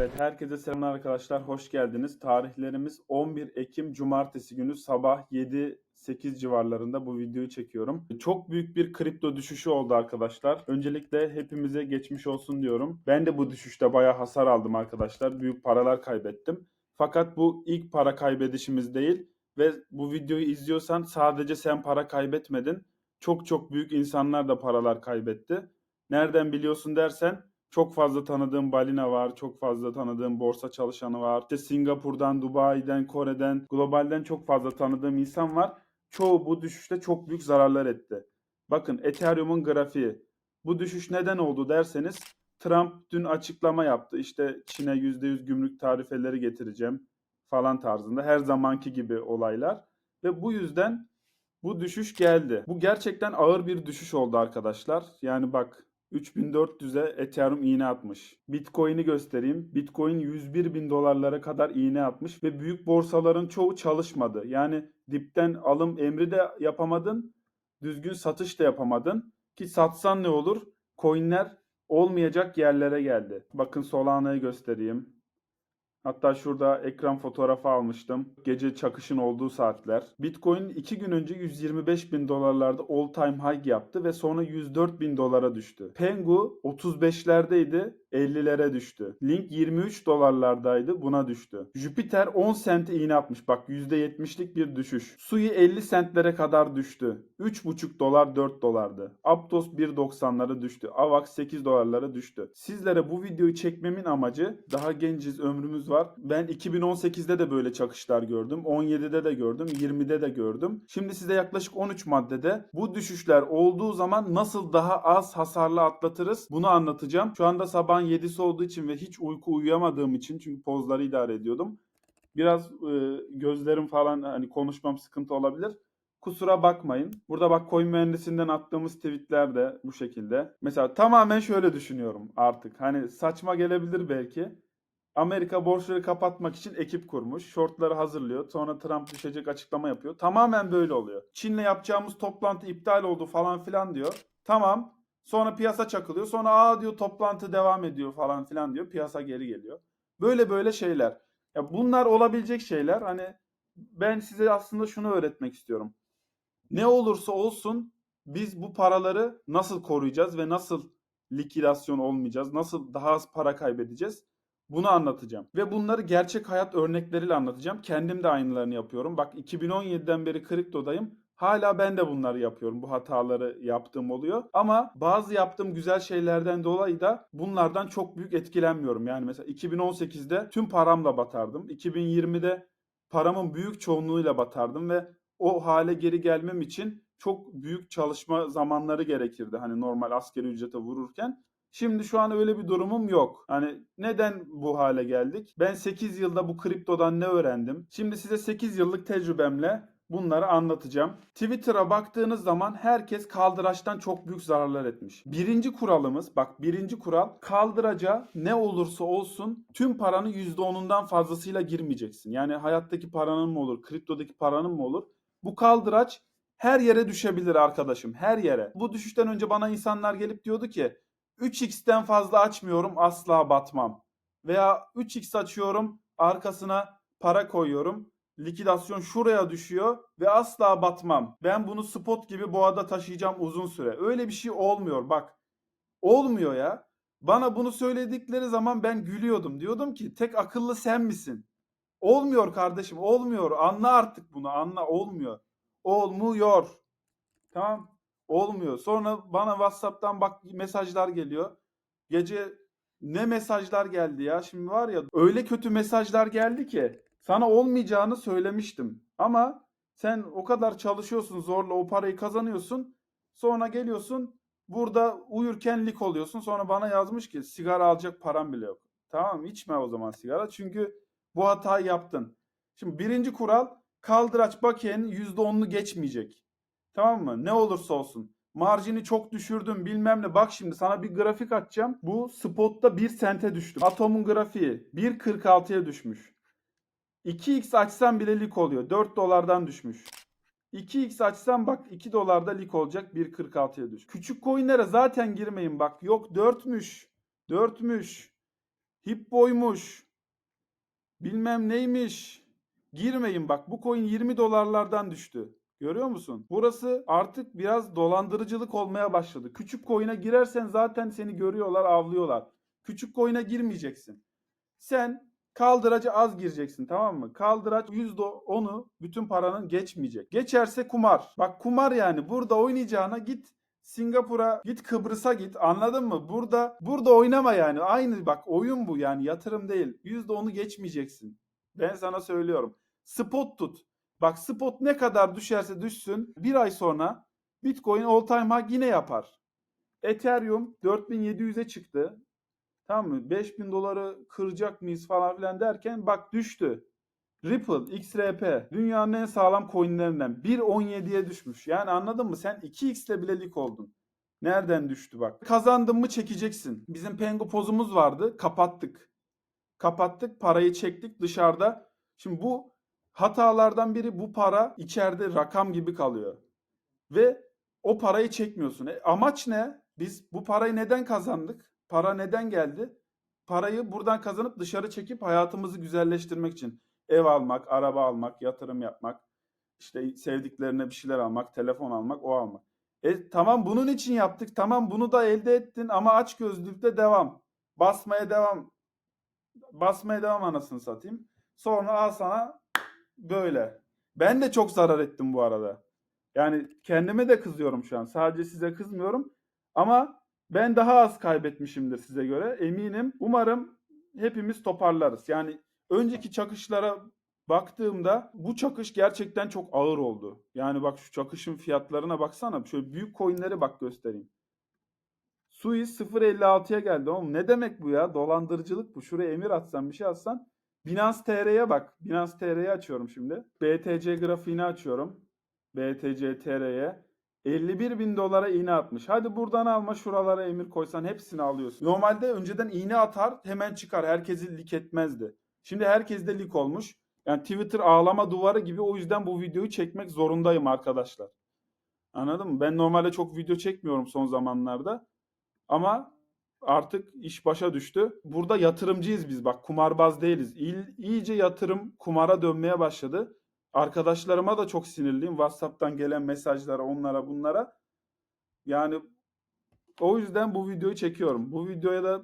Evet, herkese selamlar arkadaşlar. Hoş geldiniz. Tarihlerimiz 11 Ekim Cumartesi günü sabah 7-8 civarlarında bu videoyu çekiyorum. Çok büyük bir kripto düşüşü oldu arkadaşlar. Öncelikle hepimize geçmiş olsun diyorum. Ben de bu düşüşte bayağı hasar aldım arkadaşlar. Büyük paralar kaybettim. Fakat bu ilk para kaybedişimiz değil ve bu videoyu izliyorsan sadece sen para kaybetmedin. Çok çok büyük insanlar da paralar kaybetti. Nereden biliyorsun dersen çok fazla tanıdığım balina var, çok fazla tanıdığım borsa çalışanı var. İşte Singapur'dan, Dubai'den, Kore'den, globalden çok fazla tanıdığım insan var. Çoğu bu düşüşte çok büyük zararlar etti. Bakın Ethereum'un grafiği. Bu düşüş neden oldu derseniz Trump dün açıklama yaptı. İşte Çin'e %100 gümrük tarifeleri getireceğim falan tarzında. Her zamanki gibi olaylar. Ve bu yüzden bu düşüş geldi. Bu gerçekten ağır bir düşüş oldu arkadaşlar. Yani bak 3400'e Ethereum iğne atmış. Bitcoin'i göstereyim. Bitcoin 101 bin dolarlara kadar iğne atmış ve büyük borsaların çoğu çalışmadı. Yani dipten alım emri de yapamadın, düzgün satış da yapamadın. Ki satsan ne olur? Coin'ler olmayacak yerlere geldi. Bakın Solana'yı göstereyim. Hatta şurada ekran fotoğrafı almıştım. Gece çakışın olduğu saatler. Bitcoin 2 gün önce 125 bin dolarlarda all time high yaptı ve sonra 104 bin dolara düştü. Pengu 35'lerdeydi 50'lere düştü. Link 23 dolarlardaydı buna düştü. Jupiter 10 sente iğne atmış. Bak %70'lik bir düşüş. Sui 50 sentlere kadar düştü. 3,5 dolar 4 dolardı. Aptos 1.90'lara düştü. Avax 8 dolarlara düştü. Sizlere bu videoyu çekmemin amacı daha genciz ömrümüz var. Ben 2018'de de böyle çakışlar gördüm. 17'de de gördüm. 20'de de gördüm. Şimdi size yaklaşık 13 maddede bu düşüşler olduğu zaman nasıl daha az hasarlı atlatırız bunu anlatacağım. Şu anda sabahın 7'si olduğu için ve hiç uyku uyuyamadığım için çünkü pozları idare ediyordum. Biraz e, gözlerim falan hani konuşmam sıkıntı olabilir. Kusura bakmayın. Burada bak coin mühendisinden attığımız tweetler de bu şekilde. Mesela tamamen şöyle düşünüyorum artık. Hani saçma gelebilir belki. Amerika borçları kapatmak için ekip kurmuş. Shortları hazırlıyor. Sonra Trump düşecek açıklama yapıyor. Tamamen böyle oluyor. Çin'le yapacağımız toplantı iptal oldu falan filan diyor. Tamam. Sonra piyasa çakılıyor. Sonra aa diyor toplantı devam ediyor falan filan diyor. Piyasa geri geliyor. Böyle böyle şeyler. Ya bunlar olabilecek şeyler. Hani ben size aslında şunu öğretmek istiyorum. Ne olursa olsun biz bu paraları nasıl koruyacağız ve nasıl likidasyon olmayacağız? Nasıl daha az para kaybedeceğiz? Bunu anlatacağım. Ve bunları gerçek hayat örnekleriyle anlatacağım. Kendim de aynılarını yapıyorum. Bak 2017'den beri kriptodayım. Hala ben de bunları yapıyorum. Bu hataları yaptığım oluyor. Ama bazı yaptığım güzel şeylerden dolayı da bunlardan çok büyük etkilenmiyorum. Yani mesela 2018'de tüm paramla batardım. 2020'de paramın büyük çoğunluğuyla batardım ve o hale geri gelmem için çok büyük çalışma zamanları gerekirdi. Hani normal askeri ücrete vururken. Şimdi şu an öyle bir durumum yok. Hani neden bu hale geldik? Ben 8 yılda bu kriptodan ne öğrendim? Şimdi size 8 yıllık tecrübemle bunları anlatacağım. Twitter'a baktığınız zaman herkes kaldıraçtan çok büyük zararlar etmiş. Birinci kuralımız bak birinci kural kaldıraca ne olursa olsun tüm paranın %10'undan fazlasıyla girmeyeceksin. Yani hayattaki paranın mı olur, kriptodaki paranın mı olur? Bu kaldıraç her yere düşebilir arkadaşım. Her yere. Bu düşüşten önce bana insanlar gelip diyordu ki 3x'ten fazla açmıyorum asla batmam. Veya 3x açıyorum arkasına para koyuyorum. Likidasyon şuraya düşüyor ve asla batmam. Ben bunu spot gibi boğada taşıyacağım uzun süre. Öyle bir şey olmuyor bak. Olmuyor ya. Bana bunu söyledikleri zaman ben gülüyordum. Diyordum ki tek akıllı sen misin? Olmuyor kardeşim olmuyor. Anla artık bunu anla olmuyor. Olmuyor. Tamam. Olmuyor. Sonra bana WhatsApp'tan bak mesajlar geliyor. Gece ne mesajlar geldi ya. Şimdi var ya öyle kötü mesajlar geldi ki sana olmayacağını söylemiştim. Ama sen o kadar çalışıyorsun zorla o parayı kazanıyorsun. Sonra geliyorsun burada uyurken lik oluyorsun. Sonra bana yazmış ki sigara alacak param bile yok. Tamam içme o zaman sigara. Çünkü bu hatayı yaptın. Şimdi birinci kural kaldıraç bakiyenin %10'unu geçmeyecek. Tamam mı? Ne olursa olsun. Marjini çok düşürdüm bilmem ne. Bak şimdi sana bir grafik atacağım. Bu spotta 1 sente düştüm. Atom'un grafiği 1.46'ya düşmüş. 2x açsam bile lik oluyor. 4 dolardan düşmüş. 2x açsam bak 2 dolarda lik olacak 1.46'ya düş. Küçük coinlere zaten girmeyin bak. Yok 4'müş. 4'müş. Hippo'ymuş. Bilmem neymiş. Girmeyin bak. Bu coin 20 dolarlardan düştü. Görüyor musun? Burası artık biraz dolandırıcılık olmaya başladı. Küçük coin'e girersen zaten seni görüyorlar, avlıyorlar. Küçük coin'e girmeyeceksin. Sen kaldıracı az gireceksin tamam mı? Kaldıraç %10'u bütün paranın geçmeyecek. Geçerse kumar. Bak kumar yani. Burada oynayacağına git Singapur'a git Kıbrıs'a git anladın mı? Burada burada oynama yani. Aynı bak oyun bu yani yatırım değil. %10'u geçmeyeceksin. Ben sana söylüyorum. Spot tut. Bak spot ne kadar düşerse düşsün bir ay sonra Bitcoin all time high yine yapar. Ethereum 4700'e çıktı. Tamam mı? 5000 doları kıracak mıyız falan filan derken bak düştü. Ripple, XRP dünyanın en sağlam coinlerinden 1.17'ye düşmüş. Yani anladın mı? Sen 2x ile bile lik oldun. Nereden düştü bak. Kazandın mı çekeceksin. Bizim Pengu pozumuz vardı. Kapattık. Kapattık. Parayı çektik dışarıda. Şimdi bu hatalardan biri bu para içeride rakam gibi kalıyor. Ve o parayı çekmiyorsun. E, amaç ne? Biz bu parayı neden kazandık? Para neden geldi? Parayı buradan kazanıp dışarı çekip hayatımızı güzelleştirmek için. Ev almak, araba almak, yatırım yapmak, işte sevdiklerine bir şeyler almak, telefon almak, o almak. E tamam bunun için yaptık. Tamam bunu da elde ettin ama aç gözlükte devam. Basmaya devam. Basmaya devam anasını satayım. Sonra al sana böyle. Ben de çok zarar ettim bu arada. Yani kendime de kızıyorum şu an. Sadece size kızmıyorum. Ama ben daha az kaybetmişimdir size göre. Eminim. Umarım hepimiz toparlarız. Yani önceki çakışlara baktığımda bu çakış gerçekten çok ağır oldu. Yani bak şu çakışın fiyatlarına baksana. Şöyle büyük coinleri bak göstereyim. Suis 0.56'ya geldi oğlum. Ne demek bu ya? Dolandırıcılık bu. Şuraya emir atsan bir şey atsan. Binance TR'ye bak. Binance TR'ye açıyorum şimdi. BTC grafiğini açıyorum. BTC TR'ye. 51 bin dolara iğne atmış. Hadi buradan alma şuralara emir koysan hepsini alıyorsun. Normalde önceden iğne atar hemen çıkar. Herkesi lik etmezdi. Şimdi herkes de lik olmuş. Yani Twitter ağlama duvarı gibi o yüzden bu videoyu çekmek zorundayım arkadaşlar. Anladın mı? Ben normalde çok video çekmiyorum son zamanlarda. Ama artık iş başa düştü. Burada yatırımcıyız biz bak kumarbaz değiliz. İl, iyice yatırım kumara dönmeye başladı. Arkadaşlarıma da çok sinirliyim. WhatsApp'tan gelen mesajlara onlara bunlara. Yani o yüzden bu videoyu çekiyorum. Bu videoya da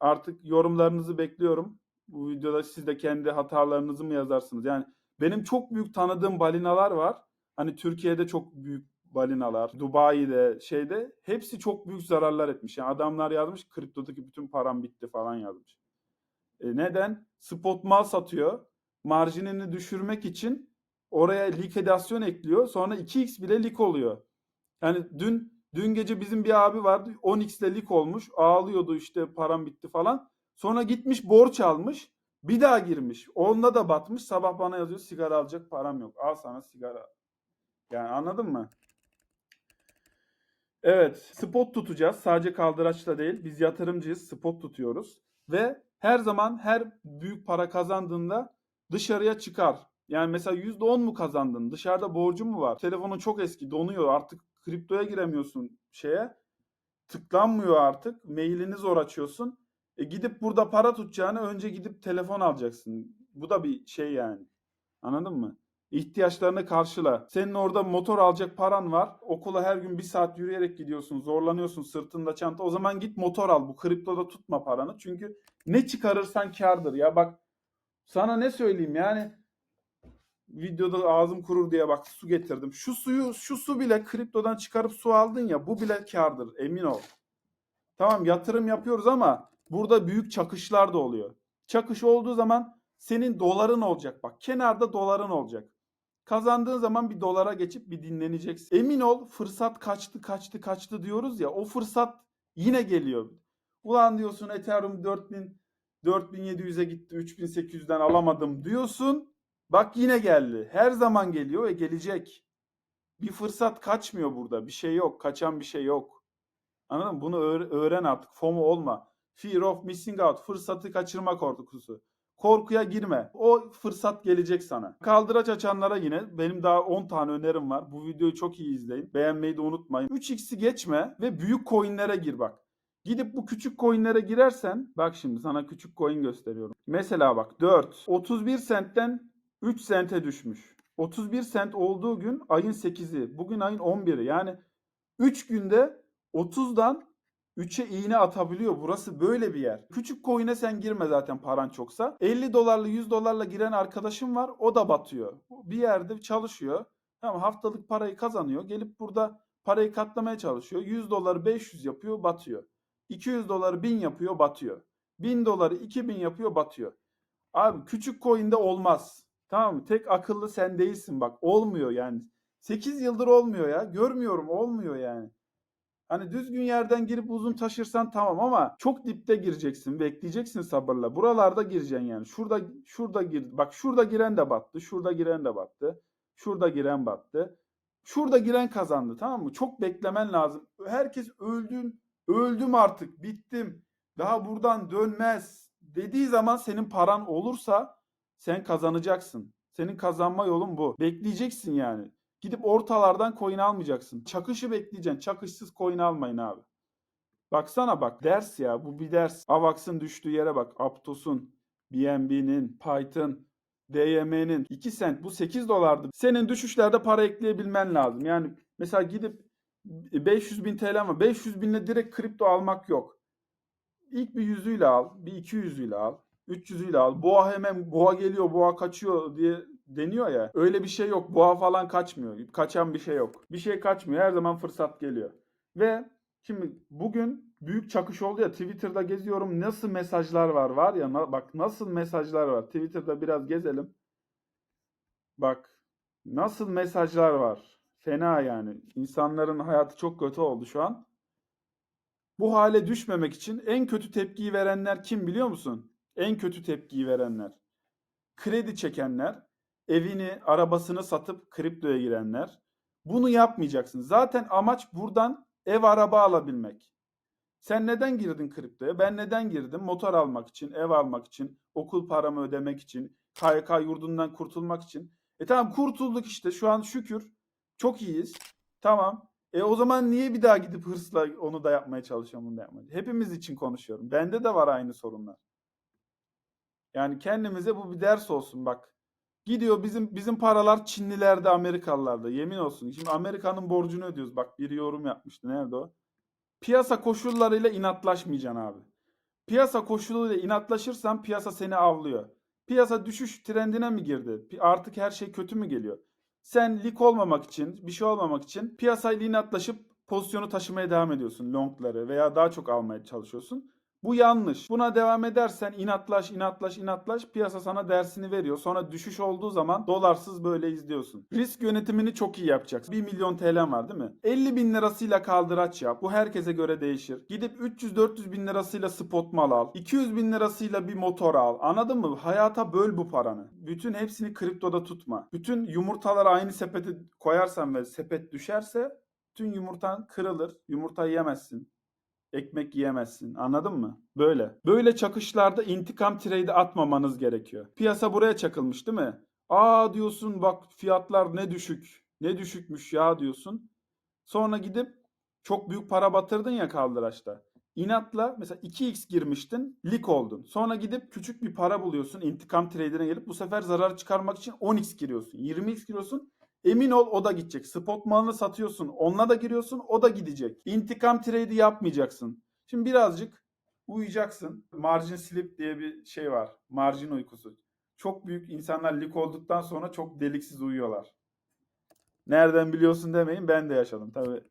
artık yorumlarınızı bekliyorum. Bu videoda siz de kendi hatalarınızı mı yazarsınız? Yani benim çok büyük tanıdığım balinalar var. Hani Türkiye'de çok büyük balinalar, Dubai'de, şeyde hepsi çok büyük zararlar etmiş. Yani adamlar yazmış kriptodaki bütün param bitti falan yazmış. E neden? Spot mal satıyor. Marjinini düşürmek için oraya likidasyon ekliyor. Sonra 2x bile lik oluyor. Yani dün dün gece bizim bir abi vardı 10x ile lik olmuş. Ağlıyordu işte param bitti falan. Sonra gitmiş borç almış. Bir daha girmiş. Onda da batmış. Sabah bana yazıyor sigara alacak param yok. Al sana sigara. Yani anladın mı? Evet, spot tutacağız. Sadece kaldıraçla değil. Biz yatırımcıyız, spot tutuyoruz. Ve her zaman her büyük para kazandığında dışarıya çıkar. Yani mesela %10 mu kazandın? Dışarıda borcun mu var? Telefonun çok eski, donuyor. Artık kriptoya giremiyorsun şeye. Tıklanmıyor artık. Mailini zor açıyorsun. E gidip burada para tutacağını önce gidip telefon alacaksın. Bu da bir şey yani. Anladın mı? İhtiyaçlarını karşıla. Senin orada motor alacak paran var. Okula her gün bir saat yürüyerek gidiyorsun. Zorlanıyorsun sırtında çanta. O zaman git motor al. Bu kriptoda tutma paranı. Çünkü ne çıkarırsan kardır. Ya bak sana ne söyleyeyim yani videoda ağzım kurur diye bak su getirdim. Şu suyu şu su bile kriptodan çıkarıp su aldın ya bu bile kardır emin ol. Tamam yatırım yapıyoruz ama burada büyük çakışlar da oluyor. Çakış olduğu zaman senin doların olacak bak. Kenarda doların olacak. Kazandığın zaman bir dolara geçip bir dinleneceksin. Emin ol fırsat kaçtı kaçtı kaçtı diyoruz ya o fırsat yine geliyor. Ulan diyorsun Ethereum 4000 4700'e gitti 3800'den alamadım diyorsun. Bak yine geldi. Her zaman geliyor ve gelecek. Bir fırsat kaçmıyor burada. Bir şey yok. Kaçan bir şey yok. Anladın mı? Bunu öğ- öğren artık. FOMO olma. Fear of missing out. Fırsatı kaçırma korkusu. Korkuya girme. O fırsat gelecek sana. Kaldıraç açanlara yine benim daha 10 tane önerim var. Bu videoyu çok iyi izleyin. Beğenmeyi de unutmayın. 3x'i geçme ve büyük coinlere gir bak. Gidip bu küçük coinlere girersen bak şimdi sana küçük coin gösteriyorum. Mesela bak 4 31 sentten 3 sente düşmüş. 31 sent olduğu gün ayın 8'i. Bugün ayın 11'i. Yani 3 günde 30'dan 3'e iğne atabiliyor. Burası böyle bir yer. Küçük coin'e sen girme zaten paran çoksa. 50 dolarla 100 dolarla giren arkadaşım var. O da batıyor. Bir yerde çalışıyor. Tamam haftalık parayı kazanıyor. Gelip burada parayı katlamaya çalışıyor. 100 doları 500 yapıyor batıyor. 200 doları 1000 yapıyor batıyor. 1000 doları 2000 yapıyor batıyor. Abi küçük coin'de olmaz. Tamam mı? Tek akıllı sen değilsin bak. Olmuyor yani. 8 yıldır olmuyor ya. Görmüyorum olmuyor yani. Hani düzgün yerden girip uzun taşırsan tamam ama çok dipte gireceksin. Bekleyeceksin sabırla. Buralarda gireceksin yani. Şurada şurada gir. Bak şurada giren de battı. Şurada giren de battı. Şurada giren battı. Şurada giren kazandı tamam mı? Çok beklemen lazım. Herkes öldün. Öldüm artık. Bittim. Daha buradan dönmez dediği zaman senin paran olursa sen kazanacaksın. Senin kazanma yolun bu. Bekleyeceksin yani. Gidip ortalardan coin almayacaksın. Çakışı bekleyeceksin. Çakışsız coin almayın abi. Baksana bak ders ya bu bir ders. Avax'ın düştüğü yere bak. Aptos'un, BNB'nin, Python, DYM'nin 2 sent bu 8 dolardı. Senin düşüşlerde para ekleyebilmen lazım. Yani mesela gidip 500 bin TL ama 500 binle direkt kripto almak yok. İlk bir yüzüyle al, bir iki yüzüyle al, 300'üyle al. Boğa hemen boğa geliyor, boğa kaçıyor diye deniyor ya. Öyle bir şey yok. Boğa falan kaçmıyor. Kaçan bir şey yok. Bir şey kaçmıyor. Her zaman fırsat geliyor. Ve şimdi bugün büyük çakış oldu ya Twitter'da geziyorum. Nasıl mesajlar var var ya na- bak nasıl mesajlar var. Twitter'da biraz gezelim. Bak nasıl mesajlar var. Fena yani. İnsanların hayatı çok kötü oldu şu an. Bu hale düşmemek için en kötü tepkiyi verenler kim biliyor musun? En kötü tepkiyi verenler. Kredi çekenler, evini, arabasını satıp kriptoya girenler. Bunu yapmayacaksın. Zaten amaç buradan ev araba alabilmek. Sen neden girdin kriptoya? Ben neden girdim? Motor almak için, ev almak için, okul paramı ödemek için, KYK yurdundan kurtulmak için. E tamam kurtulduk işte şu an şükür. Çok iyiyiz. Tamam. E o zaman niye bir daha gidip hırsla onu da yapmaya çalışıyorum, bunu da yapmaya? Hepimiz için konuşuyorum. Bende de var aynı sorunlar. Yani kendimize bu bir ders olsun bak. Gidiyor bizim bizim paralar Çinlilerde, Amerikalılarda. Yemin olsun. Şimdi Amerika'nın borcunu ödüyoruz. Bak biri yorum yapmıştı. Nerede o? Piyasa koşullarıyla inatlaşmayacaksın abi. Piyasa koşuluyla inatlaşırsan piyasa seni avlıyor. Piyasa düşüş trendine mi girdi? Artık her şey kötü mü geliyor? Sen lik olmamak için, bir şey olmamak için piyasayla inatlaşıp pozisyonu taşımaya devam ediyorsun longları veya daha çok almaya çalışıyorsun. Bu yanlış. Buna devam edersen inatlaş, inatlaş, inatlaş piyasa sana dersini veriyor. Sonra düşüş olduğu zaman dolarsız böyle izliyorsun. Risk yönetimini çok iyi yapacaksın. 1 milyon TL'n var değil mi? 50 bin lirasıyla kaldıraç yap. Bu herkese göre değişir. Gidip 300-400 bin lirasıyla spot mal al. 200 bin lirasıyla bir motor al. Anladın mı? Hayata böl bu paranı. Bütün hepsini kriptoda tutma. Bütün yumurtaları aynı sepete koyarsan ve sepet düşerse tüm yumurtan kırılır. Yumurta yiyemezsin ekmek yiyemezsin. Anladın mı? Böyle. Böyle çakışlarda intikam trade'i atmamanız gerekiyor. Piyasa buraya çakılmış değil mi? Aa diyorsun bak fiyatlar ne düşük. Ne düşükmüş ya diyorsun. Sonra gidip çok büyük para batırdın ya kaldıraçta. İnatla mesela 2x girmiştin, lik oldun. Sonra gidip küçük bir para buluyorsun intikam trade'ine gelip bu sefer zarar çıkarmak için 10x giriyorsun. 20x giriyorsun. Emin ol o da gidecek. Spot malını satıyorsun. Onunla da giriyorsun. O da gidecek. İntikam trade'i yapmayacaksın. Şimdi birazcık uyuyacaksın. Margin sleep diye bir şey var. Margin uykusu. Çok büyük insanlar lik olduktan sonra çok deliksiz uyuyorlar. Nereden biliyorsun demeyin ben de yaşadım. Tabii.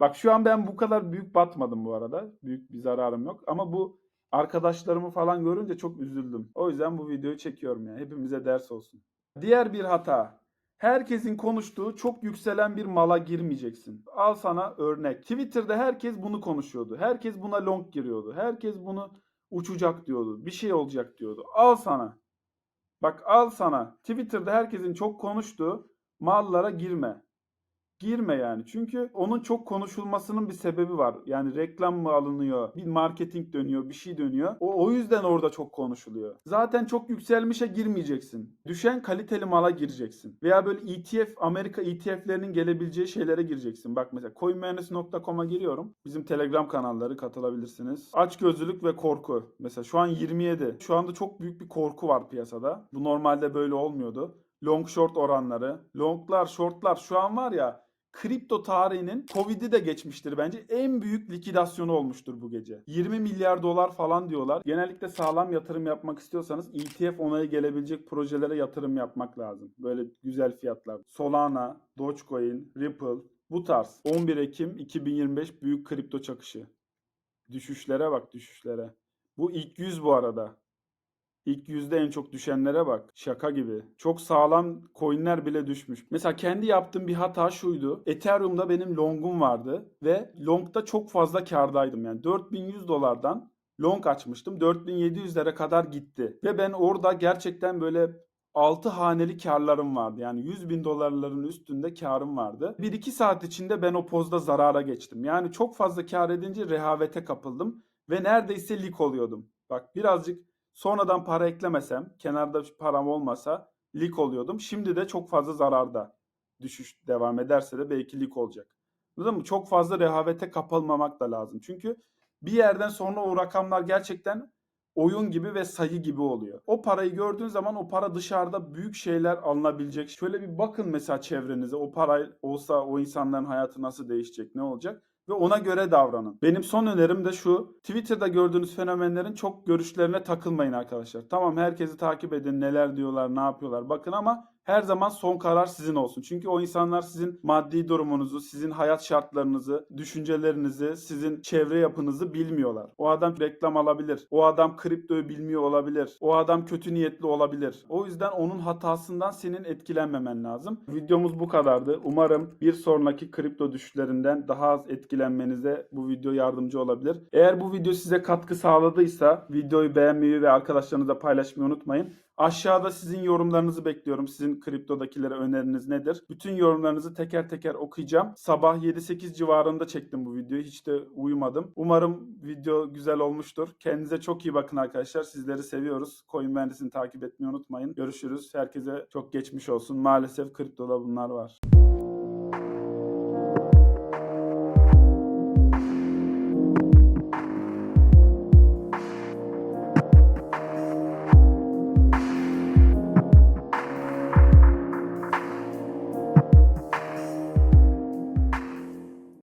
Bak şu an ben bu kadar büyük batmadım bu arada. Büyük bir zararım yok. Ama bu arkadaşlarımı falan görünce çok üzüldüm. O yüzden bu videoyu çekiyorum yani. Hepimize ders olsun. Diğer bir hata. Herkesin konuştuğu çok yükselen bir mala girmeyeceksin. Al sana örnek. Twitter'da herkes bunu konuşuyordu. Herkes buna long giriyordu. Herkes bunu uçacak diyordu. Bir şey olacak diyordu. Al sana. Bak al sana. Twitter'da herkesin çok konuştuğu mallara girme. Girme yani. Çünkü onun çok konuşulmasının bir sebebi var. Yani reklam mı alınıyor, bir marketing dönüyor, bir şey dönüyor. O, o yüzden orada çok konuşuluyor. Zaten çok yükselmişe girmeyeceksin. Düşen kaliteli mala gireceksin. Veya böyle ETF, Amerika ETF'lerinin gelebileceği şeylere gireceksin. Bak mesela coinmühendisi.com'a giriyorum. Bizim Telegram kanalları katılabilirsiniz. Açgözlülük ve korku. Mesela şu an 27. Şu anda çok büyük bir korku var piyasada. Bu normalde böyle olmuyordu. Long short oranları. Longlar, shortlar şu an var ya kripto tarihinin Covid'i de geçmiştir bence. En büyük likidasyonu olmuştur bu gece. 20 milyar dolar falan diyorlar. Genellikle sağlam yatırım yapmak istiyorsanız ETF onaya gelebilecek projelere yatırım yapmak lazım. Böyle güzel fiyatlar. Solana, Dogecoin, Ripple bu tarz. 11 Ekim 2025 büyük kripto çakışı. Düşüşlere bak düşüşlere. Bu ilk 100 bu arada. İlk yüzde en çok düşenlere bak. Şaka gibi. Çok sağlam coinler bile düşmüş. Mesela kendi yaptığım bir hata şuydu. Ethereum'da benim longum vardı ve longda çok fazla kardaydım. Yani 4100 dolardan long açmıştım. 4700'lere kadar gitti. Ve ben orada gerçekten böyle 6 haneli karlarım vardı. Yani 100 bin dolarların üstünde karım vardı. 1-2 saat içinde ben o pozda zarara geçtim. Yani çok fazla kar edince rehavete kapıldım. Ve neredeyse lik oluyordum. Bak birazcık sonradan para eklemesem, kenarda param olmasa lik oluyordum. Şimdi de çok fazla zararda. Düşüş devam ederse de belki lik olacak. Anladın mı? Çok fazla rehavete kapılmamak da lazım. Çünkü bir yerden sonra o rakamlar gerçekten oyun gibi ve sayı gibi oluyor. O parayı gördüğün zaman o para dışarıda büyük şeyler alınabilecek. Şöyle bir bakın mesela çevrenize. O para olsa o insanların hayatı nasıl değişecek, ne olacak? Ve ona göre davranın. Benim son önerim de şu. Twitter'da gördüğünüz fenomenlerin çok görüşlerine takılmayın arkadaşlar. Tamam herkesi takip edin. Neler diyorlar, ne yapıyorlar. Bakın ama her zaman son karar sizin olsun. Çünkü o insanlar sizin maddi durumunuzu, sizin hayat şartlarınızı, düşüncelerinizi, sizin çevre yapınızı bilmiyorlar. O adam reklam alabilir. O adam kriptoyu bilmiyor olabilir. O adam kötü niyetli olabilir. O yüzden onun hatasından senin etkilenmemen lazım. Videomuz bu kadardı. Umarım bir sonraki kripto düşüşlerinden daha az etkilenmenize bu video yardımcı olabilir. Eğer bu video size katkı sağladıysa videoyu beğenmeyi ve arkadaşlarınızla paylaşmayı unutmayın. Aşağıda sizin yorumlarınızı bekliyorum. Sizin kriptodakilere öneriniz nedir? Bütün yorumlarınızı teker teker okuyacağım. Sabah 7-8 civarında çektim bu videoyu. Hiç de uyumadım. Umarım video güzel olmuştur. Kendinize çok iyi bakın arkadaşlar. Sizleri seviyoruz. Coin Mühendisini takip etmeyi unutmayın. Görüşürüz. Herkese çok geçmiş olsun. Maalesef kriptoda bunlar var.